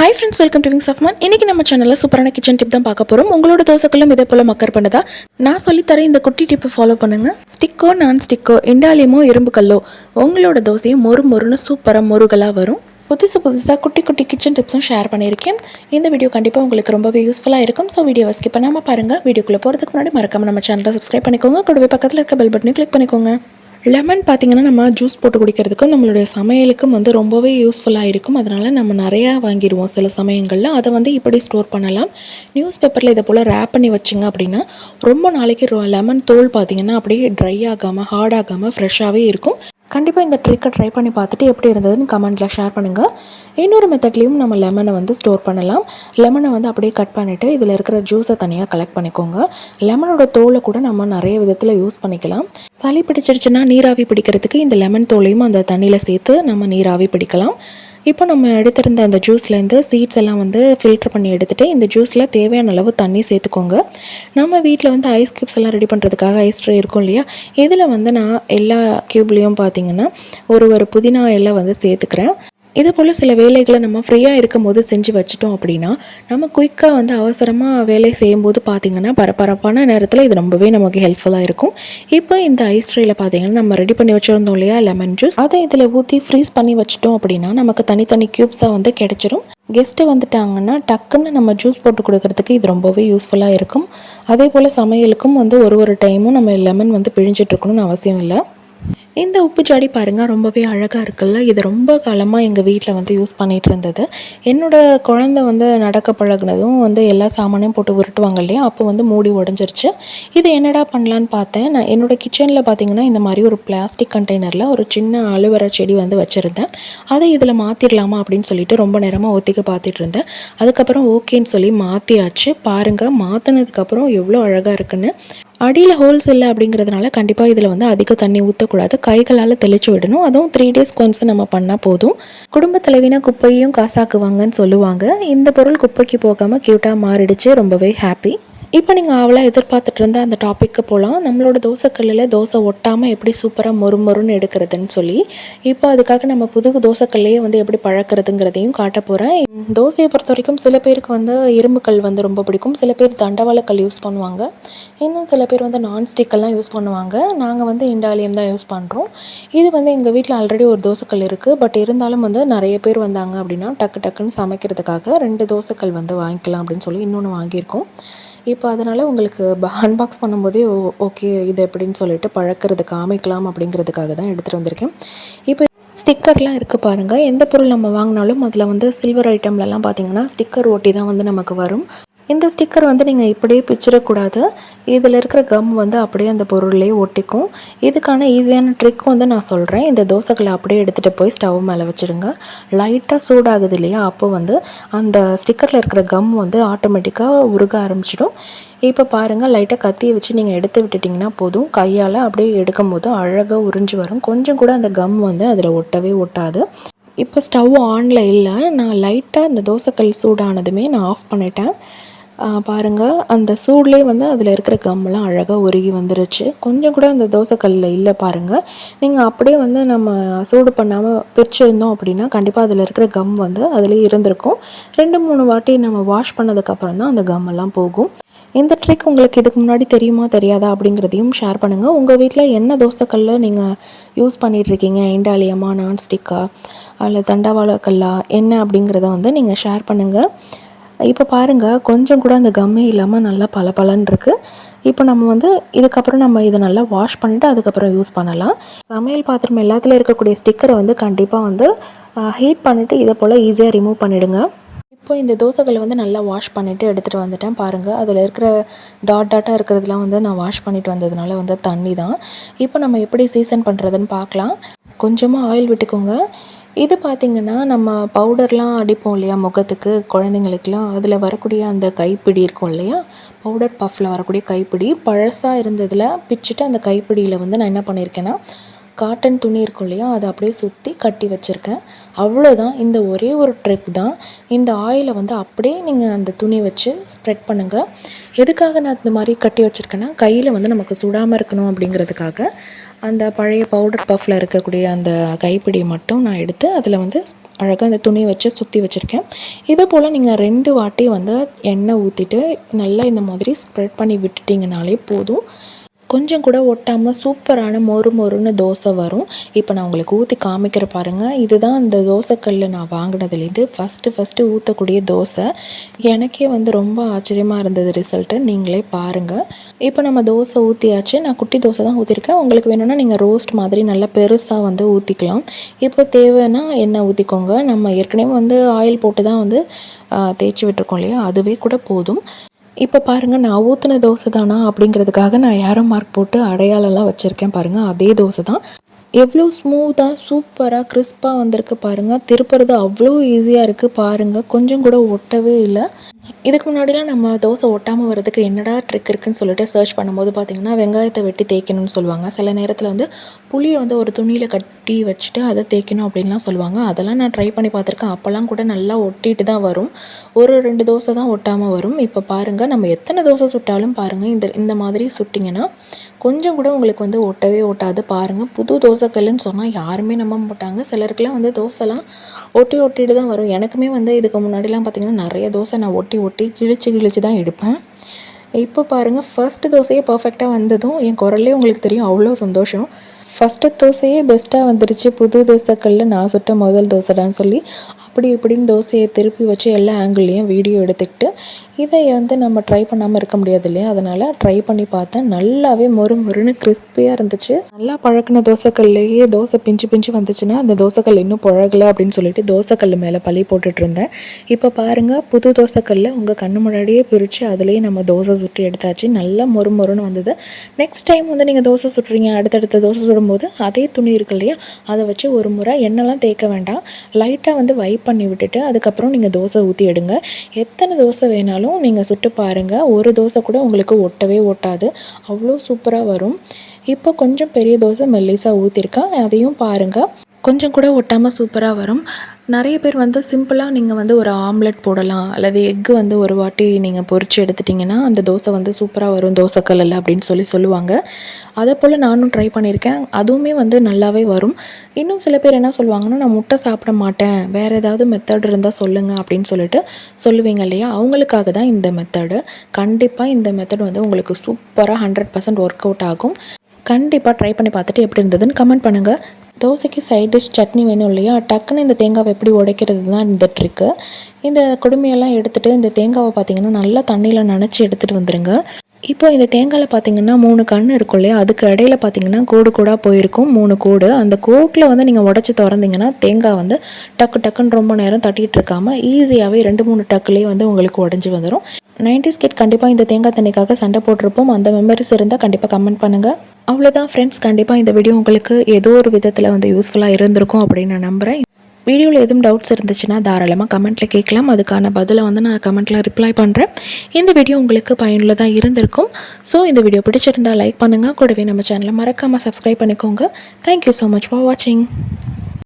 Hi friends welcome to wings of man இன்றைக்கி நம்ம சேனலில் சூப்பரான கிச்சன் டிப் தான் பார்க்க போகிறோம் உங்களோட தோசைக்குள்ளும் இதே போல் மக்கர் பண்ணுதா? நான் சொல்லித்தரேன் இந்த குட்டி டிப்பை ஃபாலோ பண்ணுங்கள் ஸ்டிக்கோ நான் ஸ்டிக்கோ இண்டாலியமோ இரும்பு கல்லோ உங்களோட தோசையும் மொறு மொறுன்னு சூப்பராக முருகலாக வரும். புதுசு புதுசாக குட்டி குட்டி கிச்சன் டிப்ஸும் ஷேர் பண்ணியிருக்கேன். இந்த வீடியோ கண்டிப்பாக உங்களுக்கு ரொம்பவே யூஸ்ஃபுல்லாக இருக்கும். ஸோ வீடியோவை ஸ்கிப் பண்ணாமல் பாருங்கள் வீடியோக்குள்ளே போகிறதுக்கு முன்னாடி மறக்காம நம்ம சேனலை சப்ஸ்கிரைப் பண்ணிக்கோங்க. கூடவே பக்கத்தில் இருக்க பெல் பட்டனையும் கிளிக் பண்ணிக்கோங்க. லெமன் பார்த்திங்கன்னா நம்ம ஜூஸ் போட்டு குடிக்கிறதுக்கும் நம்மளுடைய சமையலுக்கும் வந்து ரொம்பவே யூஸ்ஃபுல்லாக இருக்கும். அதனால் நம்ம நிறையா வாங்கிடுவோம் சில சமயங்களில். அதை வந்து இப்படி ஸ்டோர் பண்ணலாம். நியூஸ் பேப்பரில் இதை போல் ரேப் பண்ணி வச்சிங்க அப்படின்னா ரொம்ப நாளைக்கு லெமன் தோல் பார்த்திங்கன்னா அப்படியே ட்ரை ஆகாமல் ஹார்ட் ஆகாமல் ஃப்ரெஷ்ஷாகவே இருக்கும். கண்டிப்பாக இந்த ட்ரிக்கை ட்ரை பண்ணி பார்த்துட்டு எப்படி இருந்ததுன்னு கமெண்ட்டில் ஷேர் பண்ணுங்கள் இன்னொரு மெத்தட்லேயும் நம்ம லெமனை வந்து ஸ்டோர் பண்ணலாம். லெமனை வந்து அப்படியே கட் பண்ணிவிட்டு இதில் இருக்கிற ஜூஸை தனியாக கலெக்ட் பண்ணிக்கோங்க. லெமனோட தோலை கூட நம்ம நிறைய விதத்தில் யூஸ் பண்ணிக்கலாம். சளி பிடிச்சிருச்சுன்னா நீராவி பிடிக்கிறதுக்கு இந்த லெமன் தோலையும் அந்த தண்ணியில் சேர்த்து நம்ம நீராவி பிடிக்கலாம். இப்போ நம்ம எடுத்திருந்த அந்த ஜூஸ்லேருந்து சீட்ஸ் எல்லாம் வந்து ஃபில்டர் பண்ணி எடுத்துகிட்டு இந்த ஜூஸில் தேவையான அளவு தண்ணி சேர்த்துக்கோங்க. நம்ம வீட்டில் வந்து ஐஸ் க்யூப்ஸ் எல்லாம் ரெடி பண்ணுறதுக்காக ஐஸ் ட்ரே இருக்கும் இல்லையா? இதில் வந்து நான் எல்லா க்யூப்லேயும் பார்த்தீங்கன்னா ஒரு ஒரு புதினா எல்லாம் வந்து சேர்த்துக்கிறேன். இதே போல் சில வேலைகளை நம்ம ஃப்ரீயாக இருக்கும் போது செஞ்சு வச்சிட்டோம் அப்படின்னா நம்ம குயிக்காக வந்து அவசரமாக வேலை செய்யும்போது பார்த்திங்கன்னா பரபரப்பான நேரத்தில் இது ரொம்பவே நமக்கு ஹெல்ப்ஃபுல்லாக இருக்கும். இப்போ இந்த ஐஸ் ட்ரேயில் பார்த்தீங்கன்னா நம்ம ரெடி பண்ணி வச்சுருந்தோம் இல்லையா லெமன் ஜூஸ் அதை இதில் ஊற்றி ஃப்ரீஸ் பண்ணி வச்சிட்டோம் அப்படின்னா நமக்கு தனித்தனி க்யூப்ஸாக வந்து கிடச்சிரும். கெஸ்ட்டு வந்துட்டாங்கன்னா டக்குன்னு நம்ம ஜூஸ் போட்டு கொடுக்கறதுக்கு இது ரொம்பவே யூஸ்ஃபுல்லாக இருக்கும். அதே போல் சமையலுக்கும் வந்து ஒரு ஒரு டைமும் நம்ம லெமன் வந்து பிழிஞ்சிட்ருக்கணும்னு அவசியம் இல்லை. இந்த உப்பு ஜாடி பாருங்கள் ரொம்பவே அழகாக இருக்குல்ல? இது ரொம்ப காலமாக எங்கள் வீட்டில் வந்து யூஸ் பண்ணிகிட்டு இருந்தது. என்னோடய குழந்த வந்து நடக்க பழகுனதும் வந்து எல்லா சாமானையும் போட்டு உருட்டுவாங்க இல்லையா? அப்போ வந்து மூடி உடஞ்சிருச்சு. இது என்னடா பண்ணலான்னு பார்த்தேன். நான் என்னோடய கிச்சனில் பார்த்தீங்கன்னா இந்த மாதிரி ஒரு பிளாஸ்டிக் கண்டெய்னரில் ஒரு சின்ன அலுவர செடி வந்து வச்சுருந்தேன். அதை இதில் மாற்றிடலாமா அப்படின்னு சொல்லிட்டு ரொம்ப நேரமாக ஒத்திக்க பார்த்துட்டு இருந்தேன். அதுக்கப்புறம் ஓகேன்னு சொல்லி மாற்றியாச்சு பாருங்கள் மாற்றினதுக்கப்புறம் எவ்வளோ அழகாக இருக்குன்னு. அடியில் ஹோல்ஸ் இல்லை அப்படிங்கிறதுனால கண்டிப்பாக இதில் வந்து அதிக தண்ணி ஊற்றக்கூடாது கைகளால் தெளித்து விடணும். அதுவும் த்ரீ டேஸ் கொஞ்சம் நம்ம பண்ணால் போதும். குடும்ப தலைவினா குப்பையும் காசாக்குவாங்கன்னு சொல்லுவாங்க. இந்த பொருள் குப்பைக்கு போகாமல் க்யூட்டாக மாறிடுச்சு. ரொம்பவே ஹாப்பி இப்போ நீங்கள் ஆவலாக எதிர்பார்த்துட்டு இருந்த அந்த டாப்பிக்கு போகலாம் நம்மளோட தோசைக்கல்லில் தோசை ஒட்டாமல் எப்படி சூப்பராக மொறு மொறுன்னு எடுக்கிறதுன்னு சொல்லி இப்போ அதுக்காக நம்ம புது தோசைக்கல்லையே வந்து எப்படி பழக்கிறதுங்கிறதையும் காட்ட போகிறேன் தோசையை பொறுத்த வரைக்கும் சில பேருக்கு வந்து இரும்பு கல் வந்து ரொம்ப பிடிக்கும். சில பேர் தண்டவாள கல் யூஸ் பண்ணுவாங்க. இன்னும் சில பேர் வந்து நான்ஸ்டிக்கெல்லாம் யூஸ் பண்ணுவாங்க. நாங்கள் வந்து இண்டாலியம் தான் யூஸ் பண்ணுறோம் இது வந்து எங்கள் வீட்டில் ஆல்ரெடி ஒரு தோசைக்கல் இருக்குது பட் இருந்தாலும் வந்து நிறைய பேர் வந்தாங்க அப்படின்னா டக்கு டக்குன்னு சமைக்கிறதுக்காக ரெண்டு தோசைக்கல் வந்து வாங்கிக்கலாம் அப்படின்னு சொல்லி இன்னொன்று வாங்கியிருக்கோம். இப்போ அதனால் உங்களுக்கு அன்பாக்ஸ் பண்ணும்போதே ஓ ஓகே இது எப்படின்னு சொல்லிட்டு பழக்கிறது காமிக்கலாம் அப்படிங்கிறதுக்காக தான் எடுத்துகிட்டு வந்திருக்கேன். இப்போ ஸ்டிக்கர்லாம் இருக்குது பாருங்கள் எந்த பொருள் நம்ம வாங்கினாலும் அதில் வந்து சில்வர் ஐட்டம்லலாம் பார்த்திங்கன்னா ஸ்டிக்கர் ஒட்டி தான் வந்து நமக்கு வரும். இந்த ஸ்டிக்கர் வந்து நீங்கள் இப்படியே பிச்சிடக்கூடாது. இதில் இருக்கிற கம் வந்து அப்படியே அந்த பொருள்லேயே ஒட்டிக்கும். இதுக்கான ஈஸியான ட்ரிக் வந்து நான் சொல்கிறேன் இந்த தோசைகளை அப்படியே எடுத்துகிட்டு போய் ஸ்டவ் மேலே வச்சுடுங்க லைட்டாக சூடாகுது இல்லையா? அப்போ வந்து அந்த ஸ்டிக்கரில் இருக்கிற கம் வந்து ஆட்டோமேட்டிக்காக உருக ஆரம்பிச்சிடும். இப்போ பாருங்கள் லைட்டாக கத்தியை வச்சு நீங்கள் எடுத்து விட்டுட்டிங்கன்னா போதும். கையால் அப்படியே எடுக்கும் போது அழகாக உறிஞ்சி வரும். கொஞ்சம் கூட அந்த கம் வந்து அதில் ஒட்டவே ஒட்டாது. இப்போ ஸ்டவ் ஆனில் இல்லை. நான் லைட்டாக இந்த தோசைக்கல் சூடானதுமே நான் ஆஃப் பண்ணிட்டேன். பாருங்கள் அந்த சூட்லேயே வந்து அதில் இருக்கிற கம்மெலாம் அழகாக உருகி வந்துருச்சு. கொஞ்சம் கூட அந்த தோசைக்கல்லில் இல்லை பாருங்கள் நீங்கள் அப்படியே வந்து நம்ம சூடு பண்ணாமல் பிரிச்சுருந்தோம் அப்படின்னா கண்டிப்பாக அதில் இருக்கிற கம் வந்து அதிலே இருந்திருக்கும். ரெண்டு மூணு வாட்டி நம்ம வாஷ் பண்ணதுக்கப்புறம் தான் அந்த கம்மெல்லாம் போகும். இந்த ட்ரிக் உங்களுக்கு இதுக்கு முன்னாடி தெரியுமா தெரியாதா அப்படிங்கிறதையும் ஷேர் பண்ணுங்கள் உங்கள் வீட்டில் என்ன தோசைக்கல்ல நீங்கள் யூஸ் பண்ணிகிட்ருக்கீங்க இண்டாலியமா நான்ஸ்டிக்கா அல்ல தண்டவாளக்கல்லா? என்ன அப்படிங்கிறத வந்து நீங்கள் ஷேர் பண்ணுங்கள் இப்போ பாருங்கள் கொஞ்சம் கூட அந்த கம்மே இல்லாமல் நல்லா பல பலன் இருக்குது இப்போ நம்ம வந்து இதுக்கப்புறம் நம்ம இதை நல்லா வாஷ் பண்ணிவிட்டு அதுக்கப்புறம் யூஸ் பண்ணலாம். சமையல் பாத்திரம் எல்லாத்துலேயும் இருக்கக்கூடிய ஸ்டிக்கரை வந்து கண்டிப்பாக வந்து ஹீட் பண்ணிவிட்டு இதை போல் ஈஸியாக ரிமூவ் பண்ணிவிடுங்க இப்போ இந்த தோசைகளை வந்து நல்லா வாஷ் பண்ணிவிட்டு எடுத்துகிட்டு வந்துட்டேன் பாருங்கள் அதில் இருக்கிற டாட் டாட்டாக இருக்கிறதுலாம் வந்து நான் வாஷ் பண்ணிட்டு வந்ததுனால வந்து தண்ணி தான் இப்போ நம்ம எப்படி சீசன் பண்ணுறதுன்னு பார்க்கலாம். கொஞ்சமாக ஆயில் விட்டுக்கோங்க. இது பார்த்திங்கன்னா நம்ம பவுடர்லாம் அடிப்போம் இல்லையா முகத்துக்கு குழந்தைங்களுக்குலாம் அதில் வரக்கூடிய அந்த கைப்பிடி இருக்கும் இல்லையா? பவுடர் பஃப்பில் வரக்கூடிய கைப்பிடி. பழசாக இருந்ததில் பிச்சுட்டு அந்த கைப்பிடியில் வந்து நான் என்ன பண்ணியிருக்கேன்னா காட்டன் துணி இருக்கும் இல்லையா அதை அப்படியே சுற்றி கட்டி வச்சுருக்கேன். அவ்வளோதான் இந்த ஒரே ஒரு ட்ரிக் தான். இந்த ஆயிலை வந்து அப்படியே நீங்கள் அந்த துணி வச்சு ஸ்ப்ரெட் பண்ணுங்கள் எதுக்காக நான் இந்த மாதிரி கட்டி வச்சுருக்கேன்னா கையில் வந்து நமக்கு சுடாமல் இருக்கணும் அப்படிங்கிறதுக்காக. அந்த பழைய பவுடர் பஃப்பில் இருக்கக்கூடிய அந்த கைப்பிடி மட்டும் நான் எடுத்து அதில் வந்து அழகாக அந்த துணியை வச்சு சுற்றி வச்சுருக்கேன். இதே போல் நீங்கள் ரெண்டு வாட்டி வந்து எண்ணெய் ஊற்றிட்டு நல்லா இந்த மாதிரி ஸ்ப்ரெட் பண்ணி விட்டுட்டிங்கனாலே போதும். கொஞ்சம் கூட ஒட்டாமல் சூப்பரான மொறு மொறுன்னு தோசை வரும். இப்போ நான் உங்களுக்கு ஊற்றி காமிக்கிற பாருங்கள் இதுதான் அந்த தோசைக்கல்லில் நான் வாங்கினதுலேருந்து ஃபஸ்ட்டு ஃபஸ்ட்டு ஊற்றக்கூடிய தோசை. எனக்கே வந்து ரொம்ப ஆச்சரியமாக இருந்தது ரிசல்ட்டு நீங்களே பாருங்கள் இப்போ நம்ம தோசை ஊற்றியாச்சு நான் குட்டி தோசை தான் ஊற்றிருக்கேன் உங்களுக்கு வேணும்னா நீங்கள் ரோஸ்ட் மாதிரி நல்லா பெருசாக வந்து ஊற்றிக்கலாம் இப்போ தேவைன்னா எண்ணெய் ஊற்றிக்கோங்க நம்ம ஏற்கனவே வந்து ஆயில் போட்டு தான் வந்து தேய்ச்சி விட்டுருக்கோம் இல்லையா? அதுவே கூட போதும். இப்போ பாருங்கள் நான் ஊற்றின தோசை தானா அப்படிங்கிறதுக்காக நான் ஏரோ மார்க் போட்டு அடையாளம்லாம் வச்சுருக்கேன் பாருங்கள் அதே தோசை தான். எவ்வளோ ஸ்மூத்தாக சூப்பராக கிறிஸ்பாக வந்திருக்கு பாருங்கள் திருப்புறது அவ்வளோ ஈஸியாக இருக்குது பாருங்கள் கொஞ்சம் கூட ஒட்டவே இல்லை. இதுக்கு முன்னாடிலாம் நம்ம தோசை ஒட்டாமல் வரதுக்கு என்னடா ட்ரிக் இருக்குன்னு சொல்லிட்டு சர்ச் பண்ணும்போது பார்த்திங்கன்னா வெங்காயத்தை வெட்டி தேய்க்கணும்னு சொல்லுவாங்க. சில நேரத்தில் வந்து புளியை வந்து ஒரு துணியில் கட் ஒட்டி வச்சுட்டு அதை தேய்க்கணும் அப்படின்லாம் சொல்லுவாங்க. அதெல்லாம் நான் ட்ரை பண்ணி பார்த்துருக்கேன். அப்போல்லாம் கூட நல்லா ஒட்டிட்டு தான் வரும். ஒரு ரெண்டு தோசை தான் ஒட்டாமல் வரும். இப்போ பாருங்கள் நம்ம எத்தனை தோசை சுட்டாலும் பாருங்கள் இந்த இந்த மாதிரி சுட்டிங்கன்னா கொஞ்சம் கூட உங்களுக்கு வந்து ஒட்டவே ஒட்டாது. பாருங்கள் புது தோசைக்கல்லுன்னு சொன்னால் யாருமே நம்ப மாட்டாங்க. சிலருக்குலாம் வந்து தோசைலாம் ஒட்டி ஒட்டிட்டு தான் வரும். எனக்குமே வந்து இதுக்கு முன்னாடிலாம் பார்த்திங்கன்னா நிறைய தோசை நான் ஒட்டி ஒட்டி கிழிச்சு கிழிச்சு தான் எடுப்பேன். இப்போ பாருங்கள் ஃபர்ஸ்ட் தோசையே பர்ஃபெக்டாக வந்ததும் என் குரல்லே உங்களுக்கு தெரியும் அவ்வளோ சந்தோஷம். ஃபஸ்ட்டு தோசையே பெஸ்ட்டாக வந்துருச்சு. புது தோசைக்கல்லில் நான் சுட்ட முதல் தோசைடான்னு சொல்லி அப்படி இப்படின்னு தோசையை திருப்பி வச்சு எல்லா ஆங்கிள்லேயும் வீடியோ எடுத்துக்கிட்டு இதை வந்து நம்ம ட்ரை பண்ணாமல் இருக்க முடியாது இல்லையா? அதனால் ட்ரை பண்ணி பார்த்தேன். நல்லாவே மொறு மொறுன்னு கிறிஸ்பியாக இருந்துச்சு. நல்லா பழக்கின தோசைக்கல்லையே தோசை பிஞ்சு பிஞ்சு வந்துச்சுன்னா அந்த தோசைக்கல் இன்னும் பழகலை அப்படின்னு சொல்லிட்டு தோசைக்கல் மேலே பழி போட்டுட்டு இருந்தேன். இப்போ பாருங்கள் புது தோசைக்கல்ல உங்கள் கண்ணு முன்னாடியே பிரித்து அதுலேயே நம்ம தோசை சுட்டு எடுத்தாச்சு. நல்லா மொறு மொறுன்னு வந்தது. நெக்ஸ்ட் டைம் வந்து நீங்கள் தோசை சுட்டுறீங்க அடுத்தடுத்த தோசை சுடும்போது அதே துணி இருக்கு இல்லையா? அதை வச்சு ஒரு முறை எண்ணெய்லாம் தேய்க்க வேண்டாம். லைட்டாக வந்து வைப் பண்ணி விட்டுட்டு அதுக்கப்புறம் நீங்கள் தோசை ஊற்றி எடுங்க. எத்தனை தோசை வேணாலும் நீங்கள் சுட்டு பாருங்கள் ஒரு தோசை கூட உங்களுக்கு ஒட்டவே ஒட்டாது. அவ்வளோ சூப்பராக வரும். இப்போ கொஞ்சம் பெரிய தோசை மெல்லிஸாக ஊற்றிருக்கேன் அதையும் பாருங்கள் கொஞ்சம் கூட ஒட்டாமல் சூப்பராக வரும். நிறைய பேர் வந்து சிம்பிளாக நீங்கள் வந்து ஒரு ஆம்லெட் போடலாம் அல்லது எக்கு வந்து ஒரு வாட்டி நீங்கள் பொரித்து எடுத்துட்டிங்கன்னா அந்த தோசை வந்து சூப்பராக வரும் தோசைக்கல்லில் அப்படின்னு சொல்லி சொல்லுவாங்க. அதே போல் நானும் ட்ரை பண்ணியிருக்கேன். அதுவுமே வந்து நல்லாவே வரும். இன்னும் சில பேர் என்ன சொல்லுவாங்கன்னா நான் முட்டை சாப்பிட மாட்டேன். வேறு ஏதாவது மெத்தட் இருந்தால் சொல்லுங்கள் அப்படின்னு சொல்லிட்டு சொல்லுவீங்க இல்லையா? அவங்களுக்காக தான் இந்த மெத்தடு கண்டிப்பாக இந்த மெத்தட் வந்து உங்களுக்கு சூப்பராக ஹண்ட்ரட் பர்சன்ட் ஒர்க் அவுட் ஆகும். கண்டிப்பாக ட்ரை பண்ணி பார்த்துட்டு எப்படி இருந்ததுன்னு கமெண்ட் பண்ணுங்கள் தோசைக்கு சைட் டிஷ் சட்னி வேணும் இல்லையா? டக்குன்னு இந்த தேங்காவை எப்படி உடைக்கிறது தான் இந்த ட்ரிக்கு இந்த கொடுமையெல்லாம் எடுத்துகிட்டு இந்த தேங்காவை பார்த்திங்கன்னா நல்லா தண்ணியில் நனைச்சி எடுத்துகிட்டு வந்துடுங்க இப்போ இந்த தேங்காயில் பார்த்தீங்கன்னா மூணு கண் இருக்கும் இல்லையா? அதுக்கு இடையில பார்த்தீங்கன்னா கோடு கூடாக போயிருக்கும். மூணு கோடு. அந்த கோட்டில் வந்து நீங்கள் உடச்சி திறந்தீங்கன்னா தேங்காய் வந்து டக்கு டக்குன்னு ரொம்ப நேரம் தட்டிகிட்டு இருக்காமல் ஈஸியாகவே ரெண்டு மூணு டக்குலேயே வந்து உங்களுக்கு உடஞ்சி வந்துடும் நைன்டி ஸ்கிட் கண்டிப்பாக இந்த தேங்காய் தண்ணிக்காக சண்டை போட்டிருப்போம். அந்த மெமரிஸ் இருந்தால் கண்டிப்பாக கமெண்ட் பண்ணுங்கள் அவ்வளோதான் ஃப்ரெண்ட்ஸ் கண்டிப்பாக இந்த வீடியோ உங்களுக்கு ஏதோ ஒரு விதத்தில் வந்து யூஸ்ஃபுல்லாக இருந்திருக்கும் அப்படின்னு நான் நம்புகிறேன் வீடியோவில் எதுவும் டவுட்ஸ் இருந்துச்சுன்னா தாராளமாக கமெண்ட்டில் கேட்கலாம். அதுக்கான பதிலை வந்து நான் கமெண்ட்டில் ரிப்ளை பண்ணுறேன் இந்த வீடியோ உங்களுக்கு பயனுள்ளதாக இருந்திருக்கும். ஸோ இந்த வீடியோ பிடிச்சிருந்தால் லைக் பண்ணுங்கள் கூடவே நம்ம சேனலை மறக்காமல் சப்ஸ்கிரைப் பண்ணிக்கோங்க. தேங்க்யூ ஸோ மச் ஃபார் வாட்சிங்